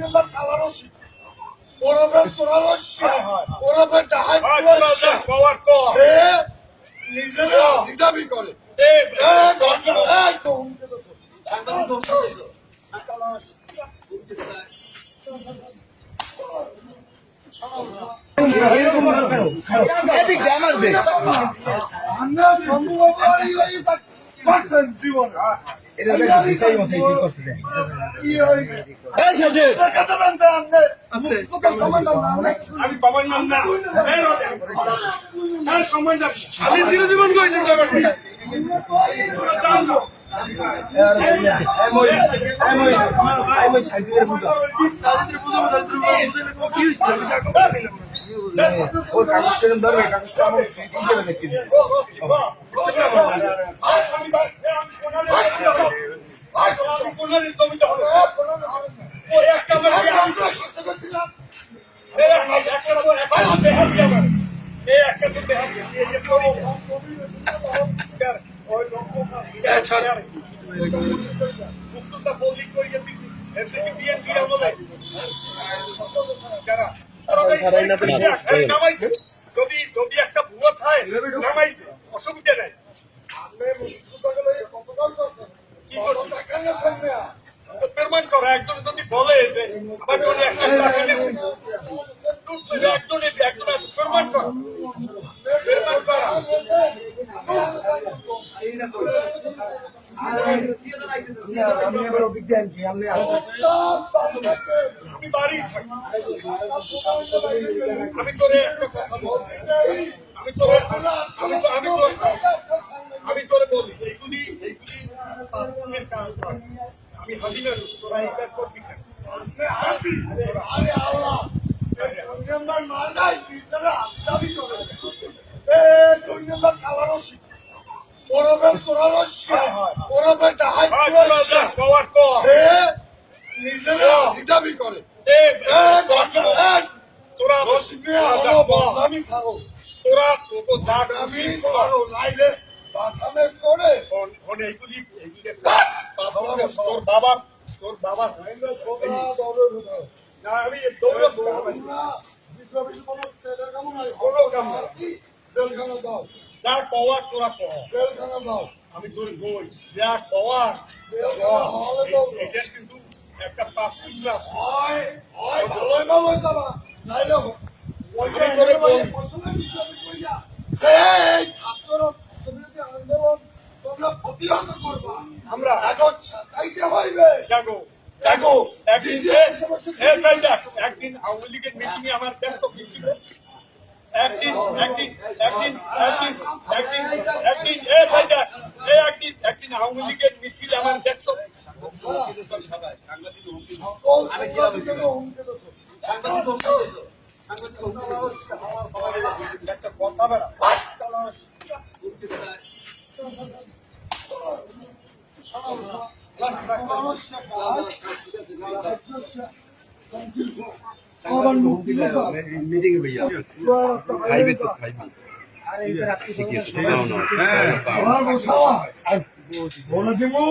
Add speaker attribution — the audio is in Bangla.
Speaker 1: নম্বর কালারসি ওরফে সোনারস্যা ওরফে ডাহাই নিজের করে। হুমকে তো আমরা সম্ভব জীবন।
Speaker 2: এটা বিষয় মশাই কি করছে
Speaker 1: কি আপনি মুক্তকাল কমান্ডার না
Speaker 3: আমি আমি চিরজীবন করেছি
Speaker 2: আমি সাইকেলের বুঝো ওর কাগজ সেরকম ধরবে কাগজটা আমার স্মৃতি হিসেবে দেখতে
Speaker 3: যদি যদি একটা ভুয়ো খায় নামাই অসুবিধা নাই। কি
Speaker 1: টাকা
Speaker 3: করা একজন যদি বলে যে আমি টাকা নিয়েছি একজন একজন পেমেন্ট করা।
Speaker 2: আমি ওদিক দিয়ে আনছি আপনি
Speaker 3: আমি বাড়ি থাকি আমি তোরে একটা কথা বলছি। আমি তোরে আমি আমি আমি তোরে বলি এইগুলি এইগুলি কাজ। আমি হাজি না তোরা এটা করবি কেন?
Speaker 1: আরে আল্লাহ মার নাই ভিতরে করে এ দুই নম্বর কালারসি ওরফে সোনারস্যা ওরফে ডাহাই
Speaker 3: তোরা যা, পাওয়ার কর।
Speaker 1: সে নিজের দাবি করে গন্ডা এই
Speaker 3: তোরা তোরা তোরা তোকে যা
Speaker 1: আমি নাইলে করে
Speaker 3: ফোন এইগুলি তোর বাবা তোর বাবা না আমি দৌড়ে
Speaker 1: দাও
Speaker 3: যা পাওয়ার। তোরা পাওয়া
Speaker 1: জেলখানা দাও
Speaker 3: আমি তোর বই যা পাওয়ার
Speaker 1: জেলখানা
Speaker 3: এটা কিন্তু একটা পাপ কুল্লা
Speaker 1: হয় হয় ভালোই ভালোই যাবা। নাইলে পয়সা
Speaker 3: আমি করে বল।
Speaker 1: পয়সা বিশ্ব কইয়া এই ছাত্র তুমি যদি আন্দোলন তোমরা প্রতিহত করবা।
Speaker 3: আমরা।
Speaker 1: এখন ছাতাইতে হইবে।
Speaker 3: জাগো
Speaker 1: দেখো
Speaker 3: একদিন এ- এ সাইডা, একদিন আওয়ামী লীগের মিটিং এ আমার ব্যস্ত কি একদিন একদিন একদিন একদিন একদিন একদিন এ সাইডা, এ একদিন একদিন আওয়ামী লীগের
Speaker 2: মিটিং এ ভাইয়া
Speaker 4: খাইবে তো খাইবে
Speaker 2: আরে এটা রাত্রি
Speaker 4: নাও নাও হ্যাঁ
Speaker 1: আমার দিমু